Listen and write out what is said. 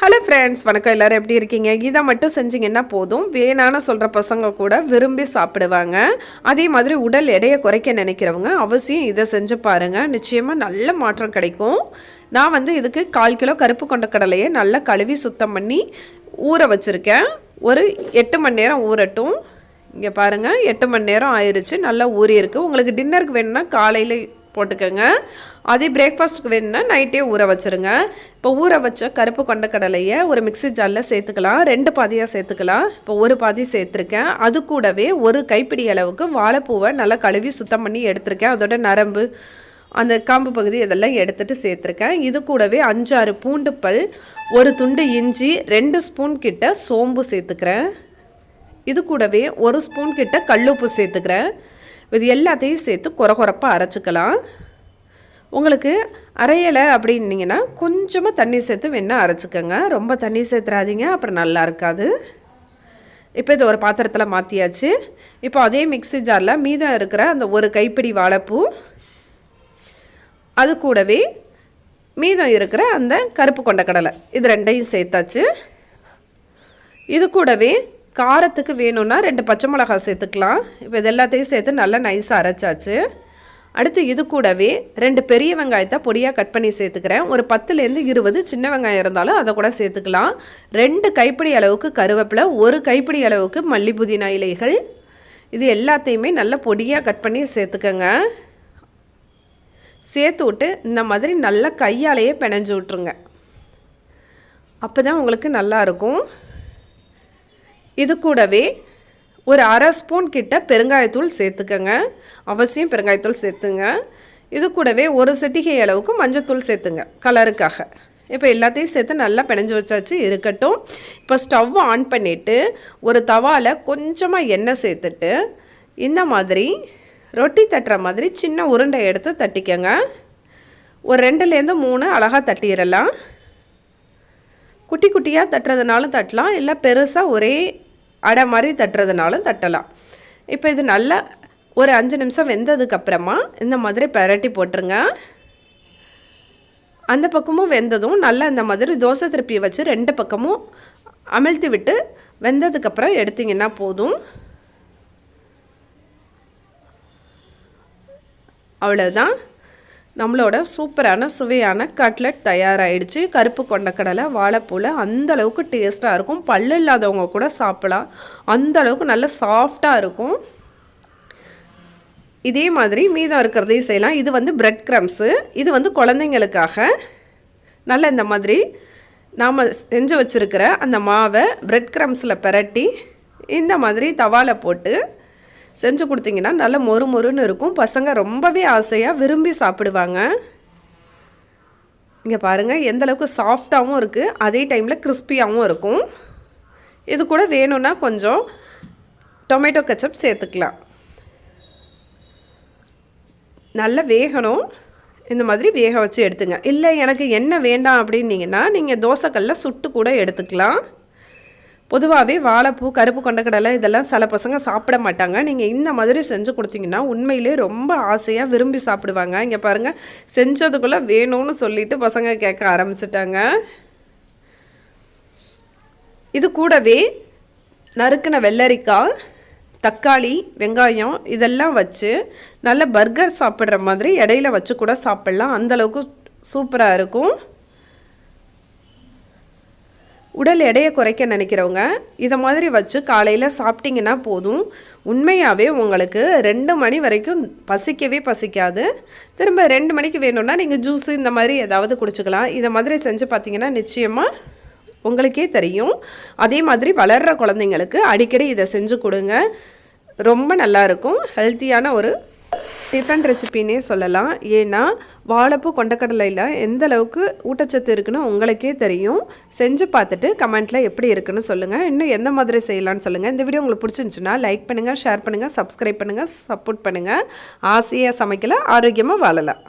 Hello friends வணக்கம். எல்லோரும் எப்படி இருக்கீங்க? இதை மட்டும் செஞ்சீங்கன்னா போதும். வேணான்னு சொல்கிற பசங்க கூட விரும்பி சாப்பிடுவாங்க. அதே மாதிரி உடல் எடையை குறைக்க நினைக்கிறவங்க அவசியம் இதை செஞ்சு பாருங்கள் நிச்சயமாக நல்ல மாற்றம் கிடைக்கும். நான் வந்து இதுக்கு கால் கிலோ கருப்பு கொண்ட கடலையை நல்லா கழுவி சுத்தம் பண்ணி ஊற வச்சுருக்கேன். ஒரு எட்டு மணி நேரம் ஊறட்டும். இங்கே பாருங்கள் எட்டு மணி நேரம் ஆயிடுச்சு நல்லா ஊறி இருக்குது உங்களுக்கு டின்னருக்கு வேணும்னா காலையில் போட்டுக்கோங்க. அதே பிரேக்ஃபாஸ்ட்டுக்கு வேணும்னா நைட்டே ஊற வச்சுருங்க. இப்போ ஊற வச்ச கருப்பு கொண்ட கடலையை ஒரு மிக்ஸி ஜாரில் சேர்த்துக்கலாம். ரெண்டு பாதியாக சேர்த்துக்கலாம். இப்போ ஒரு பாதி சேர்த்துருக்கேன். அது கூடவே ஒரு கைப்பிடி அளவுக்கு வாழைப்பூவை நல்லா கழுவி சுத்தம் பண்ணி எடுத்திருக்கேன். அதோட நரம்பு அந்த காம்பு பகுதி இதெல்லாம் எடுத்துகிட்டு சேர்த்துருக்கேன். இது கூடவே அஞ்சாறு பூண்டு பல் ஒரு துண்டு இஞ்சி ரெண்டு ஸ்பூன் கிட்ட சோம்பு சேர்த்துக்கிறேன். இது கூடவே ஒரு ஸ்பூன் கிட்ட கல்லுப்பு சேர்த்துக்கிறேன். இது எல்லாத்தையும் சேர்த்து குறகுறப்பாக அரைச்சிக்கலாம். உங்களுக்கு அரையலை அப்படின்னீங்கன்னா கொஞ்சமாக தண்ணி சேர்த்து வேணால் அரைச்சிக்கோங்க. ரொம்ப தண்ணி சேர்த்துறாதீங்க அப்புறம் நல்லா இருக்காது. இப்போ இது ஒரு பாத்திரத்தில் மாற்றியாச்சு இப்போ அதே மிக்ஸி ஜாரில் மீதம் இருக்கிற அந்த ஒரு கைப்பிடி வாழைப்பூ அது கூடவே மீதம் இருக்கிற அந்த கருப்பு கொண்ட கடலை இது ரெண்டையும் சேர்த்தாச்சு. இது கூடவே காரத்துக்கு வேணும்னா ரெண்டு பச்சை மிளகாய் சேர்த்துக்கலாம். இப்போ இது எல்லாத்தையும் சேர்த்து நல்லா நைஸாக அரைச்சாச்சு. அடுத்து இது கூடவே ரெண்டு பெரிய வெங்காயத்தை பொடியாக கட் பண்ணி சேர்த்துக்கிறேன். ஒரு பத்துலேருந்து இருபது சின்ன வெங்காயம் இருந்தாலும் அதை கூட சேர்த்துக்கலாம். ரெண்டு கைப்பிடி அளவுக்கு கருவேப்பிலை ஒரு கைப்பிடி அளவுக்கு மல்லி புதினா இலைகள். இது எல்லாத்தையுமே நல்லா பொடியாக கட் பண்ணி சேர்த்துக்கோங்க. சேர்த்து விட்டு இந்த மாதிரி நல்லா கையாலேயே பிணைஞ்சு விட்ருங்க அப்போ தான் உங்களுக்கு நல்லாயிருக்கும் இது கூடவே ஒரு அரை ஸ்பூன் கிட்ட பெருங்காயத்தூள் சேர்த்துக்கங்க. அவசியம் பெருங்காயத்தூள் சேர்த்துங்க. இது கூடவே ஒரு சிட்டிகை அளவுக்கு மஞ்சத்தூள் சேர்த்துங்க கலருக்காக. இப்போ எல்லாத்தையும் சேர்த்து நல்லா பிணைஞ்சு வச்சாச்சு இருக்கட்டும். இப்போ ஸ்டவ் ஆன் பண்ணிவிட்டு ஒரு தவாவில் கொஞ்சமாக எண்ணெய் சேர்த்துட்டு இந்த மாதிரி ரொட்டி தட்டுற மாதிரி சின்ன உருண்டை எடுத்து தட்டிக்கங்க. ஒரு ரெண்டுலேருந்து மூணு அழகாக தட்டிடலாம். குட்டி குட்டியாக தட்டுறதுனாலும் தட்டலாம் இல்லை பெருசாக ஒரே அடை மாதிரி தட்டுறதுனாலும் தட்டலாம். இப்போ இது நல்லா ஒரு அஞ்சு நிமிஷம் வெந்ததுக்கப்புறமா இந்த மாதிரி பெரட்டி போட்டுருங்க. அந்த பக்கமும் வெந்ததும் நல்லா இந்த மாதிரி தோசை திருப்பி வச்சு ரெண்டு பக்கமும் அமிழ்த்தி விட்டு வெந்ததுக்கப்புறம் எடுத்திங்கன்னா போதும். அவ்வளோதான் நம்மளோட சூப்பரான சுவையான கட்லெட் தயாராகிடுச்சு கருப்பு கொண்டக்கடலை வாழைப்பூவில் அந்த அளவுக்கு டேஸ்ட்டாக இருக்கும். பல்லு இல்லாதவங்க கூட சாப்பிடலாம். அந்த அளவுக்கு நல்ல சாஃப்டாக இருக்கும். இதே மாதிரி மீதம் இருக்கிறதையும் செய்யலாம். இது வந்து பிரெட் க்ரம்ஸு இது வந்து குழந்தைங்களுக்காக. நல்ல இந்த மாதிரி நாம் செஞ்சு வச்சுருக்கிற அந்த மாவை பிரெட் க்ரம்ஸில் பிரட்டி இந்த மாதிரி தவாவில் போட்டு செஞ்சு கொடுத்தீங்கன்னா நல்ல மொறு மொறுன்னு இருக்கும். பசங்க ரொம்பவே ஆசையாக விரும்பி சாப்பிடுவாங்க. இங்கே பாருங்கள் எந்தளவுக்கு சாஃப்டாகவும் இருக்குது அதே டைமில் கிறிஸ்பியாகவும் இருக்கும். இது கூட வேணும்னா கொஞ்சம் டொமேட்டோ கச்சப் சேர்த்துக்கலாம். நல்லா வேகணும். இந்த மாதிரி வேக வச்சு எடுத்துங்க. இல்லை எனக்கு என்ன வேண்டாம் அப்படின்னீங்கன்னா நீங்கள் தோசைக்கல்ல சுட்டு கூட எடுத்துக்கலாம். பொதுவாகவே வாழைப்பூ கருப்பு கொண்டக்கடலை இதெல்லாம் சில பசங்க சாப்பிட மாட்டாங்க. நீங்கள் இந்த மாதிரி செஞ்சு கொடுத்தீங்கன்னா உண்மையிலே ரொம்ப ஆசையாக விரும்பி சாப்பிடுவாங்க. இங்கே பாருங்கள் செஞ்சதுக்குள்ளே வேணும்னு சொல்லிட்டு பசங்க கேட்க ஆரம்பிச்சிட்டாங்க. இது கூடவே நறுக்கின வெள்ளரிக்காய் தக்காளி வெங்காயம் இதெல்லாம் வச்சு நல்ல பர்கர் சாப்பிட்ற மாதிரி இடையில வச்சு கூட சாப்பிட்லாம். அந்தளவுக்கு சூப்பராக இருக்கும். உடல் எடையை குறைக்க நினைக்கிறவங்க இதை மாதிரி வச்சு காலையில் சாப்பிட்டிங்கன்னா போதும். உண்மையாகவே உங்களுக்கு ரெண்டு மணி வரைக்கும் பசிக்கவே பசிக்காது. திரும்ப ரெண்டு மணிக்கு வேணும்னா நீங்கள் ஜூஸு இந்த மாதிரி ஏதாவது குடிச்சிக்கலாம். இதை மாதிரி செஞ்சு பார்த்தீங்கன்னா நிச்சயமாக உங்களுக்கே தெரியும். அதே மாதிரி வளர்கிற குழந்தைங்களுக்கு அடிக்கடி இதை செஞ்சு கொடுங்க. ரொம்ப நல்லாயிருக்கும் ஹெல்த்தியான ஒரு டிஃப்ரெண்ட் ரெசிபின்னே சொல்லலாம். ஏன்னா வாழைப்பூ கொண்டக்கடலையில் எந்த அளவுக்கு ஊட்டச்சத்து இருக்குன்னு உங்களுக்கே தெரியும். செஞ்சு பார்த்துட்டு கமெண்ட்டில் எப்படி இருக்குன்னு சொல்லுங்கள் இன்னும் எந்த மாதிரி செய்யலான்னு சொல்லுங்கள் இந்த வீடியோ உங்களுக்கு பிடிச்சிருந்துச்சுன்னா லைக் பண்ணுங்கள் ஷேர் பண்ணுங்கள் சப்ஸ்கிரைப் பண்ணுங்கள் சப்போர்ட் பண்ணுங்கள் ஆசையாக சமைக்கல ஆரோக்கியமாக வாழலாம்.